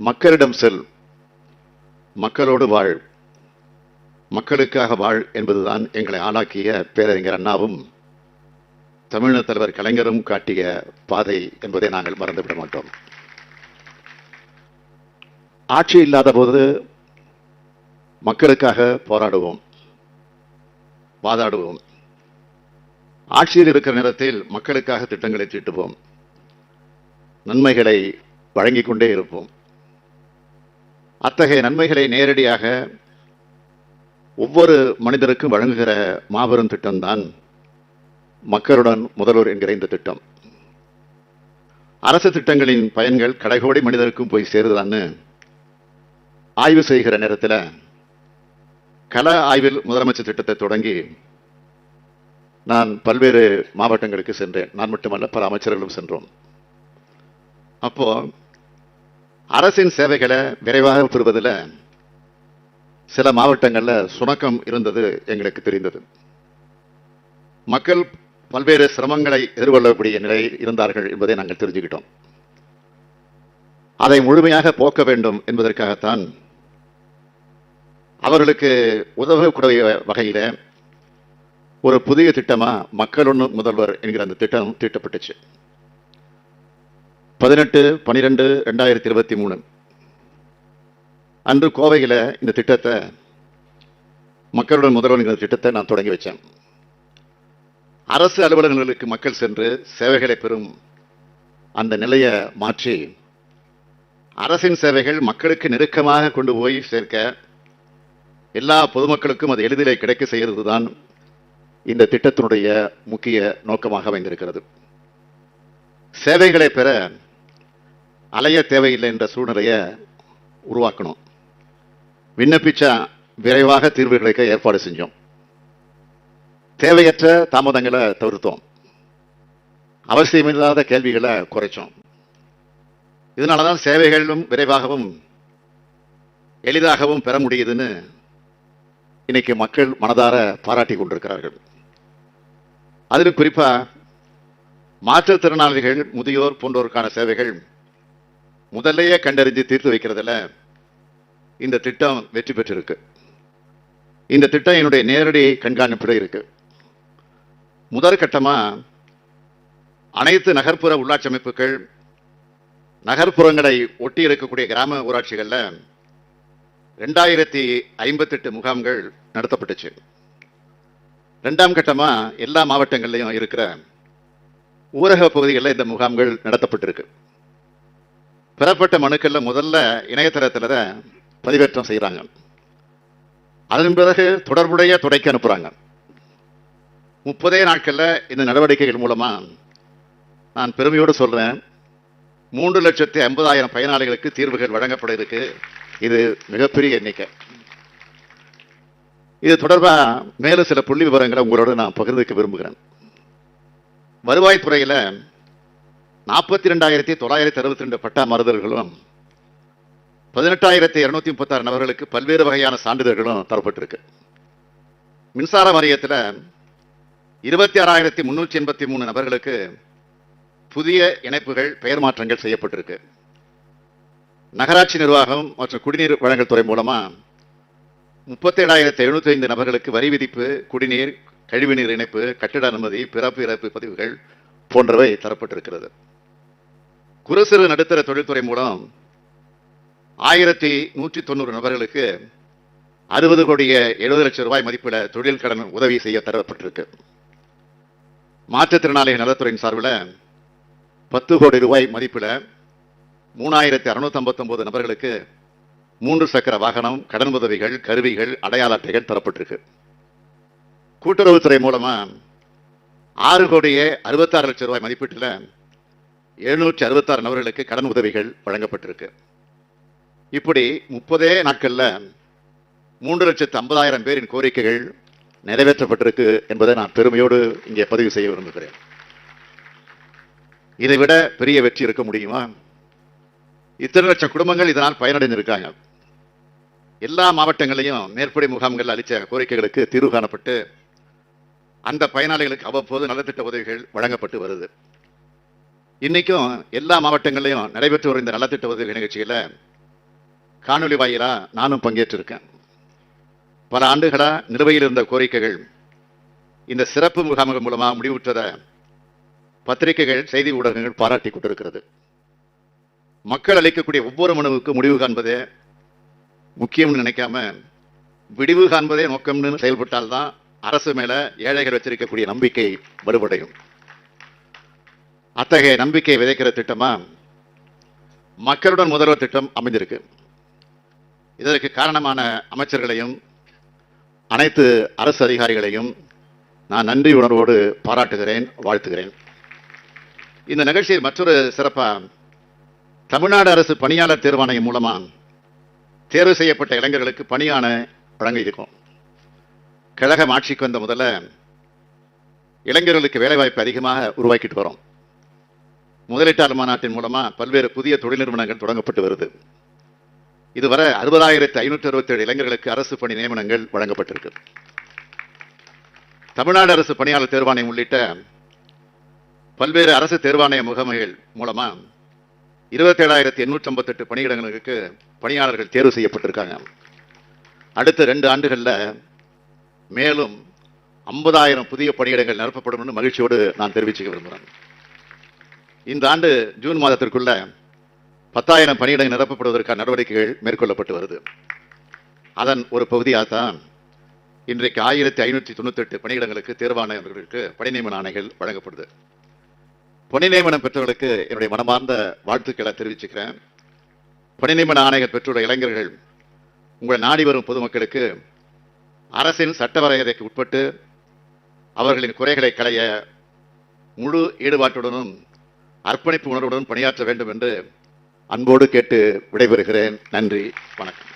மக்களிடம் செல். மக்களோடு வாழ். மக்களுக்காக வாழ் என்பதுதான் எங்களை ஆளாக்கிய பேரறிஞர் அண்ணாவும் தமிழக தலைவர் கலைஞரும் காட்டிய பாதை என்பதை நாங்கள் மறந்துவிட மாட்டோம். ஆட்சி இல்லாத போது மக்களுக்காக போராடுவோம். வாதாடுவோம். ஆட்சியில் இருக்கிற நேரத்தில் மக்களுக்காக திட்டங்களை தீட்டுவோம் நன்மைகளை வழங்கிக் கொண்டே இருப்போம். அத்தகைய நன்மைகளை நேரடியாக ஒவ்வொரு மனிதருக்கும் வழங்குகிற மாபெரும் திட்டம்தான் மக்களுடன் முதல்வர் என்கிற இந்த திட்டம். அரசு திட்டங்களின் பயன்கள் கடைகோடி மனிதருக்கும் போய் சேருதான்னு ஆய்வு செய்கிற நேரத்தில் கள ஆய்வில் முதலமைச்சர் திட்டத்தை தொடங்கி நான் பல்வேறு மாவட்டங்களுக்கு சென்றேன். நான் மட்டுமல்ல பல அமைச்சர்களும் சென்றோம். அப்போ அரசின் சேவைகளை விரைவாக பெறுவதில் சில மாவட்டங்களில் சுணக்கம் இருந்தது எங்களுக்கு தெரிந்தது. மக்கள் பல்வேறு சிரமங்களை எதிர்கொள்ளக்கூடிய நிலையில் இருந்தார்கள் என்பதை நாங்கள் தெரிஞ்சுக்கிட்டோம். அதை முழுமையாக போக்க வேண்டும் என்பதற்காகத்தான் அவர்களுக்கு உதவக்கூடிய வகையில் ஒரு புதிய திட்டமா மக்களொன்னு முதல்வர் என்கிற அந்த திட்டம் தீட்டப்பட்டுச்சு. பதினெட்டு பனிரெண்டு ரெண்டாயிரத்தி இருபத்தி மூணு. அன்று கோவையில் இந்த திட்டத்தை மக்களுடன் முதல்வர் திட்டத்தை நான் தொடங்கி வச்சேன். அரசு அலுவலகங்களுக்கு மக்கள் சென்று சேவைகளை பெறும் அந்த நிலையை மாற்றி அரசின் சேவைகள் மக்களுக்கு நெருக்கமாக கொண்டு போய் சேர்க்க எல்லா பொதுமக்களுக்கும் அது எளிதிலே கிடைக்க செய்கிறது தான் இந்த திட்டத்தினுடைய முக்கிய நோக்கமாக அமைந்திருக்கிறது. சேவைகளை பெற அலைய தேவையில்லை என்ற சூழ்நிலையை உருவாக்கணும். விண்ணப்பிச்சா விரைவாக தீர்வு கிடைக்க ஏற்பாடு செஞ்சோம். தேவையற்ற தாமதங்களை தவிர்த்தோம். அவசியமில்லாத கேள்விகளை குறைச்சோம். இதனால தான் சேவைகளும் விரைவாகவும் எளிதாகவும் பெற முடியுதுன்னு இன்னைக்கு மக்கள் மனதார பாராட்டி கொண்டிருக்கிறார்கள். அதிலும் குறிப்பா மாற்றுத்திறனாளிகள் முதியோர் போன்றோருக்கான சேவைகள் முதல்லையே கண்டறிஞ்சு தீர்த்து வைக்கிறதுல இந்த திட்டம் வெற்றி பெற்றிருக்கு. இந்த திட்டம் என்னுடைய நேரடி கண்காணிப்பில் இருக்கு. முதற்கட்டமாக அனைத்து நகர்ப்புற உள்ளாட்சி அமைப்புகள் நகர்ப்புறங்களை ஒட்டி இருக்கக்கூடிய கிராம ஊராட்சிகளில் ரெண்டாயிரத்தி ஐம்பத்தெட்டு முகாம்கள் நடத்தப்பட்டுச்சு. ரெண்டாம் கட்டமாக எல்லா மாவட்டங்கள்லையும் இருக்கிற ஊரக பகுதிகளில் இந்த முகாம்கள் நடத்தப்பட்டிருக்கு. பெறப்பட்ட மனுக்கள்ல முதல்ல இணையதளத்தில் தான் பதிவேற்றம் செய்கிறாங்க அதன் பிறகு தொடர்புடைய துறைக்கு அனுப்புகிறாங்க முப்பதே நாட்களில் இந்த நடவடிக்கைகள் மூலமாக நான் பெருமையோடு சொல்கிறேன் மூன்று லட்சத்தி ஐம்பதாயிரம் பயனாளிகளுக்கு தீர்வுகள் வழங்கப்பட இருக்கு. இது மிகப்பெரிய எண்ணிக்கை. இது தொடர்பாக மேலும் சில புள்ளி விவரங்களை உங்களோட நான் பகிர்ந்துக்க விரும்புகிறேன். வருவாய்த்துறையில் நாற்பத்தி ரெண்டாயிரத்தி தொள்ளாயிரத்தி அறுபத்தி ரெண்டு பட்டா மறுதல்களும் பதினெட்டாயிரத்தி இருநூத்தி முப்பத்தாறு நபர்களுக்கு பல்வேறு வகையான சான்றிதழ்களும் தரப்பட்டிருக்கு. மின்சார வாரியத்தில் இருபத்தி ஆறாயிரத்தி முன்னூற்றி எண்பத்தி மூணு நபர்களுக்கு புதிய இணைப்புகள் பெயர் மாற்றங்கள் செய்யப்பட்டிருக்கு. நகராட்சி நிர்வாகம் மற்றும் குடிநீர் வழங்கல் துறை மூலமா முப்பத்தி ஏழாயிரத்தி எழுநூத்தி ஐந்து நபர்களுக்கு வரி விதிப்பு குடிநீர் கழிவுநீர் இணைப்பு கட்டிட அனுமதி பிறப்பு இறப்பு பதிவுகள் போன்றவை தரப்பட்டிருக்கிறது. குறு சிறு நடுத்தர தொழில்துறை மூலம் ஆயிரத்தி நூற்றி தொண்ணூறு நபர்களுக்கு அறுபது கோடிய எழுபது லட்சம் ரூபாய் மதிப்பில் தொழில் கடன் உதவி செய்ய தரப்பட்டிருக்கு. மாற்றுத்திறனாளிகள் நலத்துறையின் சார்பில் பத்து கோடி ரூபாய் மதிப்பில் மூணாயிரத்தி அறுநூத்தி நபர்களுக்கு மூன்று சக்கர வாகனம் கடன் உதவிகள் கருவிகள் அடையாள அட்டைகள் தரப்பட்டிருக்கு. கூட்டுறவுத்துறை மூலமாக ஆறு கோடியே அறுபத்தாறு லட்சம் ரூபாய் மதிப்பீட்டில் எழுநூற்றி அறுபத்தாறு நபர்களுக்கு கடன் உதவிகள் வழங்கப்பட்டிருக்கு. இப்படி முப்பதே நாட்கள்ல மூன்று லட்சத்து ஐம்பதாயிரம் பேரின் கோரிக்கைகள் நிறைவேற்றப்பட்டிருக்கு என்பதை நான் பெருமையோடு இங்கே பதிவு செய்ய விரும்புகிறேன். இதை விட பெரிய வெற்றி இருக்க முடியுமா? இத்தனை லட்சம் குடும்பங்கள் இதனால் பயனடைந்திருக்காங்க. எல்லா மாவட்டங்களையும் மேற்படி முகாம்கள் அளித்த கோரிக்கைகளுக்கு தீர்வு காணப்பட்டு அந்த பயனாளிகளுக்கு அவ்வப்போது நலத்திட்ட உதவிகள் வழங்கப்பட்டு வருது. இன்னைக்கும் எல்லா மாவட்டங்களையும் நடைபெற்று வரும் இந்த நலத்திட்ட உதவி நிகழ்ச்சியில் காணொலி வாயிலாக நானும் பங்கேற்றிருக்கேன். பல ஆண்டுகளாக நிலுவையில் இருந்த கோரிக்கைகள் இந்த சிறப்பு முகாம்கள் மூலமாக முடிவுற்றத பத்திரிகைகள் செய்தி ஊடகங்கள் பாராட்டி கொண்டிருக்கிறது. மக்கள் அளிக்கக்கூடிய ஒவ்வொரு மனுவுக்கு முடிவு காண்பதே முக்கியம்னு நினைக்காம விடிவு காண்பதே நோக்கம்னு செயல்பட்டால்தான் அரசு மேலே ஏழைகள் வச்சிருக்கக்கூடிய நம்பிக்கை வலுவடையும். அத்தகைய நம்பிக்கை விதைக்கிற திட்டமா மக்களுடன் முதல்வர் திட்டம் அமைந்திருக்கு. இதற்கு காரணமான அமைச்சர்களையும் அனைத்து அரசு அதிகாரிகளையும் நான் நன்றி உணர்வோடு பாராட்டுகிறேன் வாழ்த்துகிறேன். இந்த நிகழ்ச்சியில் மற்றொரு சிறப்பா தமிழ்நாடு அரசு பணியாளர் தேர்வாணையம் மூலமா தேர்வு செய்யப்பட்ட இளைஞர்களுக்கு பணியான வழங்கியிருக்கோம் கழகம் ஆட்சிக்கு வந்த முதல்ல இளைஞர்களுக்கு வேலைவாய்ப்பு அதிகமாக உருவாக்கிட்டு வரோம். முதலீட்டாளர் மாநாட்டின் மூலமா பல்வேறு புதிய தொழில் நிறுவனங்கள் தொடங்கப்பட்டு வருது. இதுவரை அறுபதாயிரத்து ஐநூற்றி அறுபத்தி ஏழு இளைஞர்களுக்கு அரசு பணி நியமனங்கள் வழங்கப்பட்டிருக்கு. தமிழ்நாடு அரசு பணியாளர் தேர்வாணையம் உள்ளிட்ட பல்வேறு அரசு தேர்வாணைய முகமைகள் மூலமா இருபத்தேழாயிரத்தி எண்ணூற்றி ஐம்பத்தெட்டு பணியிடங்களுக்கு பணியாளர்கள் தேர்வு செய்யப்பட்டிருக்காங்க. அடுத்த ரெண்டு ஆண்டுகளில் மேலும் ஐம்பதாயிரம் புதிய பணியிடங்கள் நிரப்பப்படும் மகிழ்ச்சியோடு நான் தெரிவிச்சுக்க விரும்புகிறேன் இந்த ஆண்டு ஜூன் மாதத்திற்குள்ள பத்தாயிரம் பணியிடங்கள் நிரப்பப்படுவதற்கான நடவடிக்கைகள் மேற்கொள்ளப்பட்டு வருது. அதன் ஒரு பகுதியாக தான் இன்றைக்கு ஆயிரத்தி ஐநூற்றி தொண்ணூத்தெட்டு பணியிடங்களுக்கு தேர்வானவர்களுக்கு பணி நியமன ஆணைகள் வழங்கப்படுது. பணி நியமனம் பெற்றவர்களுக்கு என்னுடைய மனமார்ந்த வாழ்த்துக்களை தெரிவிச்சுக்கிறேன். பணி நியமன ஆணைகள் பெற்றுள்ள இளைஞர்கள் உங்களை நாடி வரும் பொதுமக்களுக்கு அரசின் சட்ட வரையறைக்கு உட்பட்டு அவர்களின் குறைகளை களைய முழு ஈடுபாட்டுடனும் அர்ப்பணிப்பு உணர்வுடன் பணியாற்ற வேண்டும் என்று அன்போடு கேட்டு விடைபெறுகிறேன். நன்றி. வணக்கம்.